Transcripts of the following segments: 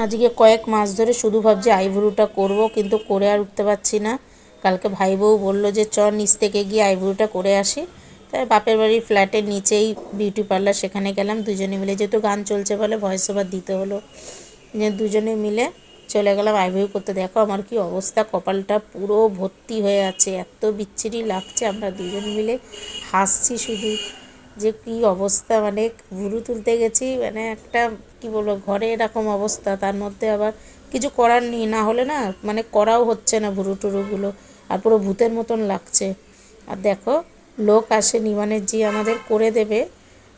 আজকে কয়েক মাস ধরে শুধু ভাবছি আইব্রুটা করব, কিন্তু করে আর উঠতে পারছি না। কালকে ভাই বউ বলল যে, চ, নিচ থেকে গিয়ে আইব্রুটা করে আসি। তাই বাপের বাড়ির ফ্ল্যাটের নিচেই বিউটি পার্লার সেখানে গেলাম। দুজনে মিলে যেহেতু গান চলছে বলে ভয়েস ওভার দিতে হলো দুজনে মিলে চলে গেলাম আইব্রু করতে। দেখো আমার কি অবস্থা, কপালটা পুরো ভর্তি হয়ে আছে, এত বিচ্ছিরি লাগছে। আমরা দুজন মিলে হাসছি শুধু। যে কি অবস্থা মানে ভুরু তুলতে গেছি মানে একটা, কি বলব, ঘরে এরকম অবস্থা, তার মধ্যে আবার কিছু করার নেই, না হলে না মানে করাও হচ্ছে না ভুরু টুরুগুলো, আর পুরো ভূতের মতন লাগছে। আর দেখো, লোক আসেনি মানে যে আমাদের করে দেবে,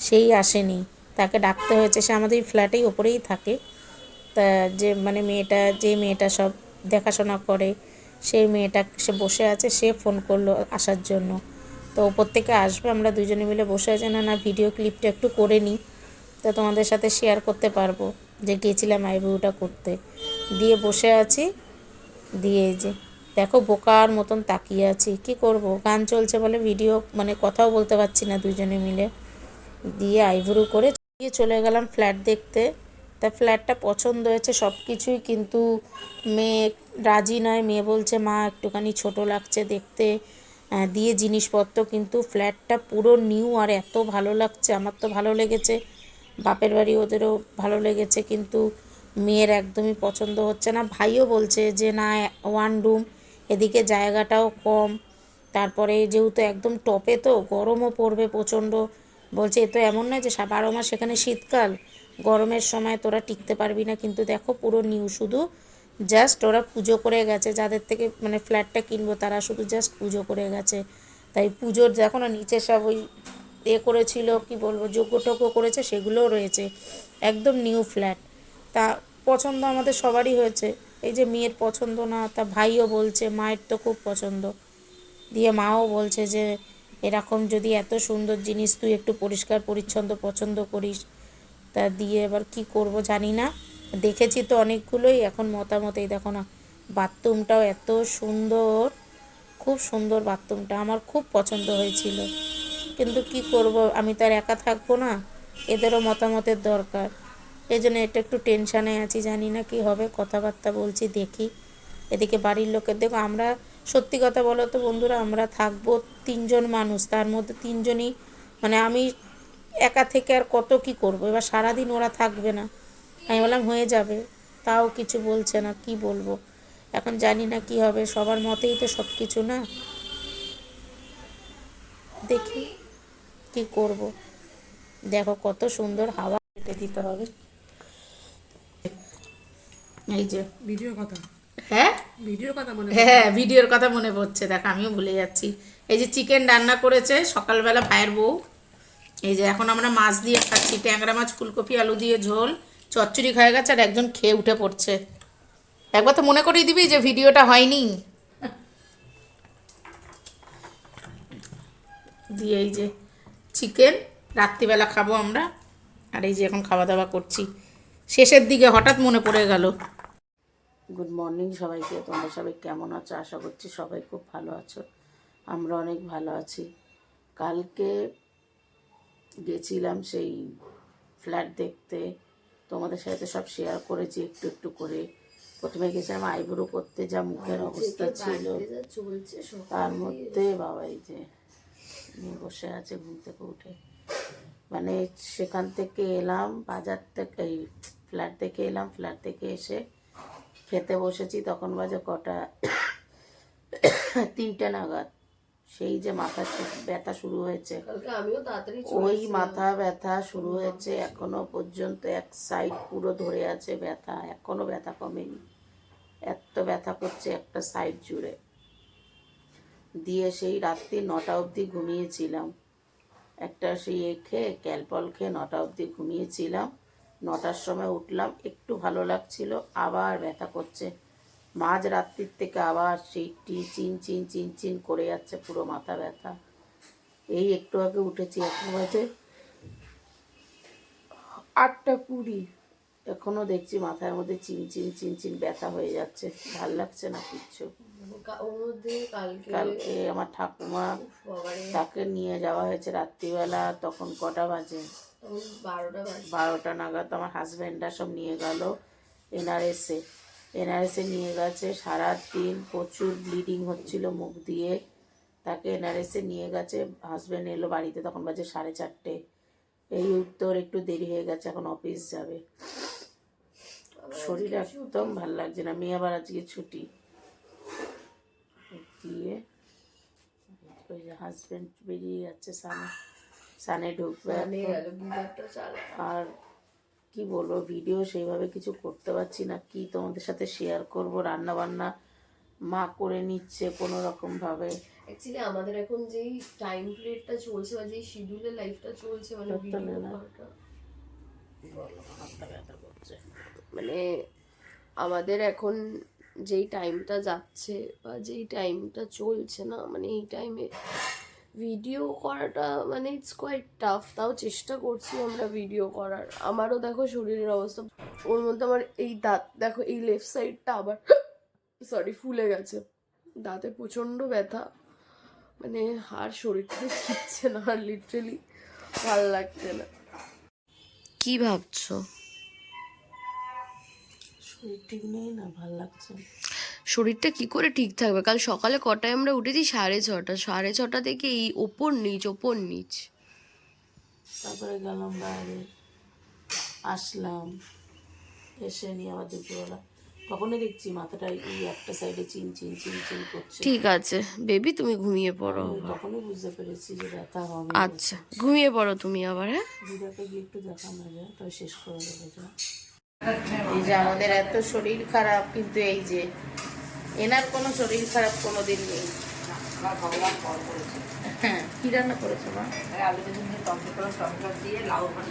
সেই আসেনি। তাকে ডাকতে হয়েছে, সে আমাদের ফ্ল্যাটেই ওপরেই থাকে। তা যে মানে মেয়েটা, যে মেয়েটা সব দেখাশোনা করে, সেই মেয়েটা সে বসে আছে, সে ফোন করল আসার জন্য। তো ওপর থেকে আসবে, আমরা দুজনে মিলে বসে আছি। না না ভিডিও ক্লিপটা একটু করে নিই। তো তোমাদের সাথে শেয়ার করতে পারব যে গেছিলাম আইব্রুটা করতে। দিয়ে বসে আছি। দিয়ে যে, দেখো বোকার মতন তাকিয়ে আছি। কি করব? গান চলছে বলে ভিডিও মানে কথাও বলতে পারছি না দুজনে মিলে। দিয়ে আইব্রু করে দিয়ে চলে গেলাম ফ্ল্যাট দেখতে। তা ফ্ল্যাটটা পছন্দ হয়েছে সব কিছুই কিন্তু মেয়ে রাজি নয়। মেয়ে বলছে, মা, একটুখানি ছোট লাগছে দেখতে। দিয়ে জিনিসপত্র, কিন্তু ফ্ল্যাটটা পুরো নিউ আর এত ভালো লাগছে। আমার তো ভালো লেগেছে। বাপের বাড়ি ওদেরও ভালো লেগেছে, কিন্তু মেয়ের একদমই পছন্দ হচ্ছে না। ভাইও বলছে যে, না ওয়ান রুম এদিকে জায়গাটাও কম। তারপরে যেহেতু একদম টপে তো, গরমও পড়বে প্রচণ্ড। বলছে, এ তো এমন নয় যে বারো মাস সেখানে শীতকাল। গরমের সময় তোরা টিকতে পারবি না, কিন্তু দেখো পুরো নিউ, শুধু জাস্ট ওরা পুজো করে গেছে, যাদের থেকে মানে ফ্ল্যাটটা কিনবো তারা শুধু জাস্ট পুজো করে গেছে। তাই পুজোর দেখো না নিচে সব ওই এ করেছিল, কি বলব যোগ্য টোগ্য করেছে, সেগুলোও রয়েছে। একদম নিউ ফ্ল্যাট তা পছন্দ আমাদের সবারই হয়েছে। এই যে মেয়ের পছন্দ না, তা ভাইও বলছে, মায়ের তো খুব পছন্দ। দিয়ে মাও বলছে যে, এরকম যদি এত সুন্দর জিনিস তুই একটু পরিষ্কার, পরিচ্ছন্ন পছন্দ করিস। তা দিয়ে এবার কি করব জানি না। দেখেছি তো অনেকগুলোই, এখন মতামত এই দেখো না, বাথরুমটাও এত সুন্দর, খুব সুন্দর বাথরুমটা, আমার খুব পছন্দ হয়েছিল। কিন্তু কি করব, আমি তো আর একা থাকব না, এদেরও মতামতের দরকার। এই জন্য এটা একটু টেনশানে আছি, জানি না কি হবে, কথাবার্তা বলছি, দেখি। এদিকে বাড়ির লোকের, দেখো আমরা, সত্যি কথা বলো তো বন্ধুরা, আমরা থাকব তিনজন মানুষ, তার মধ্যে তিনজনই মানে আমি একা থেকে আর কত কি করব? এবার সারাদিন ওরা থাকবে না। আমি বললাম হয়ে যাবে। তাও কিছু বলছে না কি বলব? এখন জানি না কি হবে সবার মতেই তো সব কিছু না? দেখি কি করব। দেখো কত সুন্দর হাওয়া কেটে দিতে হবে। এই যে। ভিডিওর কথা। হ্যাঁ? ভিডিওর কথা মনে হ্যাঁ ভিডিওর কথা মনে পড়ছে। দেখ আমিও ভুলে যাচ্ছি। এই যে চিকেন রান্না করেছে সকালবেলা ভাইয়ের বউ। এই যে এখন আমরা মাছ দিয়ে খাচ্ছি। ট্যাংরা মাছ ফুলকপি আলু দিয়ে ঝোল। চচ্চড়ি হয়ে গেছে আর একজন খেয়ে উঠে পড়ছে। একবার তো মনে করিয়ে দিবি যে ভিডিওটা হয়নি। দিয়ে এই যে চিকেন, রাত্রিবেলা খাব আমরা। আর এই যে এখন খাওয়া দাওয়া করছি। শেষের দিকে হঠাৎ মনে পড়ে গেল। গুড মর্নিং সবাইকে, তোমরা সবাই কেমন আছো? আশা করছি সবাই খুব ভালো আছো। আমরা অনেক ভালো আছি। কালকে গেছিলাম সেই ফ্ল্যাট দেখতে। তোমাদের সাথে সব শেয়ার করেছি একটু একটু করে। প্রথমে গেছিলাম আইব্রো করতে যা মুখের অবস্থা ছিল। তার মধ্যে বাবা এই যে বসে আছে ঘুম থেকে উঠে। মানে সেখান থেকে এলাম বাজার থেকে এই ফ্ল্যাট থেকে এলাম ফ্ল্যাট থেকে এসে খেতে বসেছি। তখন বাজে কটা তিনটে নাগাদ। সেই যে মাথা ব্যথা শুরু হয়েছে। ওই মাথা ব্যথা শুরু হয়েছে এখনও পর্যন্ত এক সাইড পুরো ধরে আছে ব্যথা এখনও ব্যথা কমেনি। এত ব্যথা করছে একটা সাইড জুড়ে। দিয়ে সেই রাত্রি নটা অবধি ঘুমিয়েছিলাম। একটা সেই এ খেয়ে ক্যালপল খেয়ে নটা অবধি ঘুমিয়েছিলাম। নটার সময় উঠলাম একটু ভালো লাগছিল আবার ব্যথা করছে। মাঝ রাত্রির থেকে আবার সেই টি চিন চিন চিন চিন করে যাচ্ছে পুরো মাথা ব্যথা। এই একটু আগে উঠেছি এখন বাজে আটটা কুড়ি। এখনও দেখছি মাথার মধ্যে চিন চিন চিন চিন ব্যথা হয়ে যাচ্ছে। ভালো লাগছে না কিচ্ছু। কালকে আমার ঠাকুমা তাকে নিয়ে যাওয়া হয়েছে রাত্রিবেলা তখন কটা বাজে? বারোটা বারোটা নাগাদ আমার হাজব্যান্ডরা সব নিয়ে গেল এনআরএসে। এনআরএসে নিয়ে গেছে সারা দিন প্রচুর ব্লিডিং হচ্ছিল মুখ দিয়ে। তাকে এনআরএসে নিয়ে গেছে হাজব্যান্ড এলো বাড়িতে তখন বাজে সাড়ে চারটে। এই উত্তর একটু দেরি হয়ে গেছে এখন অফিস যাবে। শরীর একদম ভালো লাগছে না। মেয়ে আবার আজকে ছুটি। দিয়ে ওই যে হাজব্যান্ড বেরিয়ে যাচ্ছে সানে। সানে ঢুকবে আর কি বলব ভিডিও সেইভাবে কিছু করতে পারছি না। কি তোমাদের সাথে শেয়ার করব? রান্না বান্না মা করে নিচ্ছে কোনো রকম ভাবে অ্যাকচুয়ালি আমাদের এখন যেই টাইম পিরিয়ডটা চলছে বা যেই শিডিউলের লাইফটা চলছে মানে ভিডিও। করাটা। মানে আমাদের এখন যেই টাইমটা যাচ্ছে বা যেই টাইমটা চলছে না মানে এই টাইমে ভিডিও করাটা মানে ইটস কোয়াইট টাফ তাও চেষ্টা করছি আমরা ভিডিও করার। আমারও দেখো শরীরের অবস্থা ওর মধ্যে আমার এই দাঁত দেখো এই লেফট সাইডটা আবার সরি ফুলে গেছে। দাঁতে প্রচণ্ড ব্যথা মানে আর শরীরটা ঠিকছে না আর লিটারেলি ভালো লাগছে না। কি ভাবছ? শরীর ঠিক নেই না ভালো লাগছে না। শরীরটা কি করে ঠিক থাকবে? কাল সকালে কটায় আমরা উঠেছি? সাড়ে ছটা। সাড়ে ছটা থেকে এই ওপর নিচ ওপর নিচ। তারপরে গেলাম বাইরে। আসলাম। এসে নিয়ে আবার দুপুরবেলা। তখনই দেখছি মাথাটা এই একটা সাইডে চিন চিন চিন চিন করছে। ঠিক আছে। বেবি তুমি ঘুমিয়ে পড়ো তখনই বুঝতে পেরেছি যে ব্যথা হবে। আচ্ছা। ঘুমিয়ে পড়ো তুমি আবার হ্যাঁ? দিদাকে গিয়ে একটু দেখানো যায় তবে শেষ করে দেবো যা। এই যে আমাদের এত শরীর খারাপ কিন্তু এই যে এনার কোনো শরীর খারাপ কোনো দিন নেই হ্যাঁ কি রান্না করেছ মা?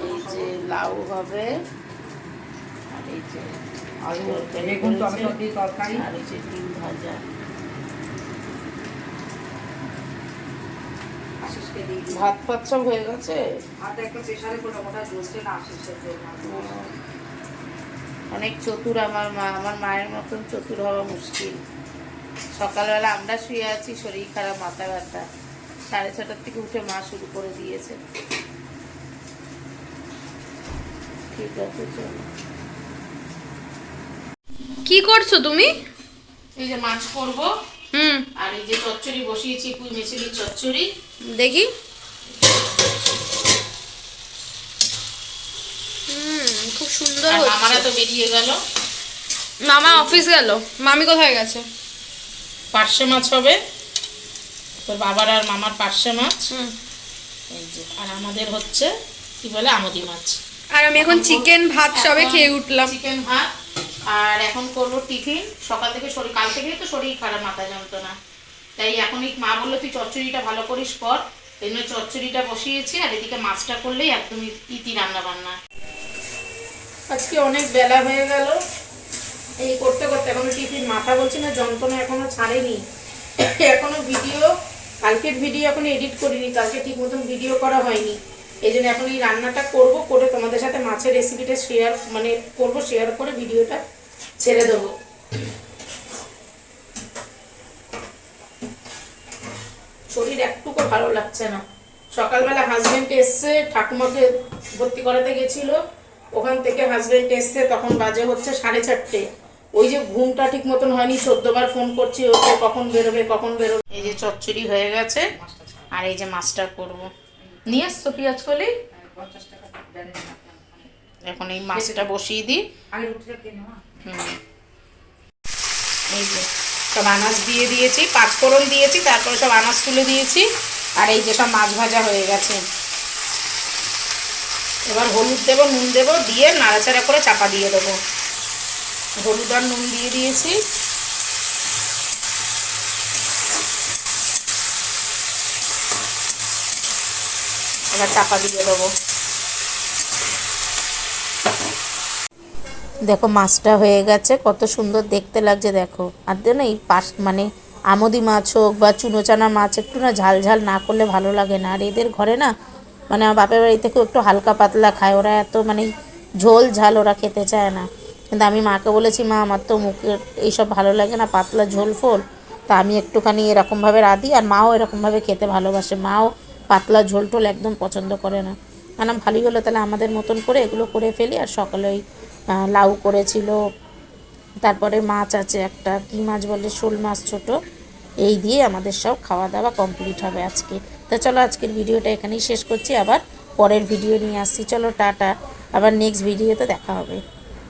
এই যে লাউ হবে আর এই যে তরকারি করেছে, আর এই যে ডিম ভাজা। ভাত ফাত সব হয়ে গেছে? অনেক চতুর আমার মা আমার মায়ের মতন চতুর হওয়া মুশকিল। সকালবেলা আমরা শুয়ে আছি শরীর খারাপ মাথা ব্যথা। সাড়ে ছটার থেকে উঠে মা শুরু করে দিয়েছে। ঠিক আছে চলো। কি করছ তুমি? এই যে মাছ করব। হুম। আর এই যে চচ্চড়ি বসিয়েছি পুঁই মেছিলির চচ্চড়ি। দেখি হুম খুব সুন্দর হচ্ছে মামারা তো বেরিয়ে গেল। মামা অফিস গেল। মামি কোথায় গেছে? পার্শে মাছ হবে। তোর বাবার আর মামার পার্শে মাছ। এই যে আর আমাদের হচ্ছে কি বলে আমদি মাছ। আর আমি এখন চিকেন ভাত সবে খেয়ে উঠলাম। চিকেন ভাত। আর এখন করব টিফিন। সকাল থেকে শরীর কাল থেকেই তো শরীর খারাপ মাথা যন্ত্রণা। তাই এখনই মা বলল তুই চচ্চড়িটা ভালো করিস কর। এই জন্য চচ্চড়িটা বসিয়েছি আর এদিকে মাছটা করলেই একদমই ইতি রান্না বান্না আজকে অনেক বেলা হয়ে গেল। এই করতে করতে এখনও টিফিন মাথা বলছি না, যন্ত্রণা এখনও ছাড়েনি। এখনও ভিডিও, কালকের ভিডিও এখনও এডিট করিনি, কালকে ঠিক মতন ভিডিও করা হয়নি। এই জন্য এখন এই রান্নাটা করব, করে তোমাদের সাথে মাছের রেসিপিটা শেয়ার মানে করব শেয়ার করে ভিডিওটা ছেড়ে দেবো। শরীর একটুকু ভালো লাগছে না। সকালবেলা হাজবেন্ড এসছে ঠাকুমাকে ভর্তি করাতে গেছিল। ওখান থেকে হাজবেন্ড এসছে তখন বাজে হচ্ছে সাড়ে চারটে। ওই যে ঘুমটা ঠিক মতন হয়নি চোদ্দবার ফোন করছি ওকে কখন বেরোবে কখন বেরোবে। এই যে চচ্চড়ি হয়ে গেছে আর এই যে মাছটা করব। নিয়ে আসছো পেঁয়াজ কলি? এখন এই মাছটা বসিয়ে দিই। হুম। এই যে সব আনাজ দিয়ে দিয়েছি পাঁচফোড়ন দিয়েছি তারপরে সব আনাজ তুলে দিয়েছি আর এই যে সব মাছ ভাজা হয়ে গেছে। এবার হলুদ দেবো, নুন দেবো, দিয়ে নাড়াচাড়া করে চাপা দিয়ে দেবো। হলুদ আর নুন দিয়ে দিয়েছি। এবার চাপা দিয়ে দেবো। দেখো, মাছটা হয়ে গেছে, কত সুন্দর দেখতে লাগছে, দেখো। আর না, এই পাশ মানে আমদি মাছ হোক বা চুনোচানা মাছ, একটু না ঝাল ঝাল না করলে ভালো লাগে না। আর এদের ঘরে না মানে আমার বাপের বাড়ি থেকেও একটু হালকা পাতলা খায়, ওরা এত মানে ঝোল ঝাল ওরা খেতে চায় না। কিন্তু আমি মাকে বলেছি, মা, আমার তো মুখের এইসব ভালো লাগে না, পাতলা ঝোল ফোল। তা আমি একটুখানি এরকমভাবে রাঁধি, আর মাও এরকমভাবে খেতে ভালোবাসে। মাও পাতলা ঝোল টোল একদম পছন্দ করে না। কারণ ভালোই হলো তাহলে আমাদের মতন করে এগুলো করে ফেলি। আর সকালে ওই লাউ করেছিল। তারপরে মাছ আছে একটা, কি মাছ বলে? শোল মাছ ছোট। এই দিয়ে আমাদের সব খাওয়া দাওয়া কমপ্লিট হবে আজকে। তো চলো আজকের ভিডিওটা এখানেই শেষ করছি, আবার পরের ভিডিও নিয়ে আসছি। চলো, টাটা। আবার নেক্সট ভিডিওতে দেখা হবে।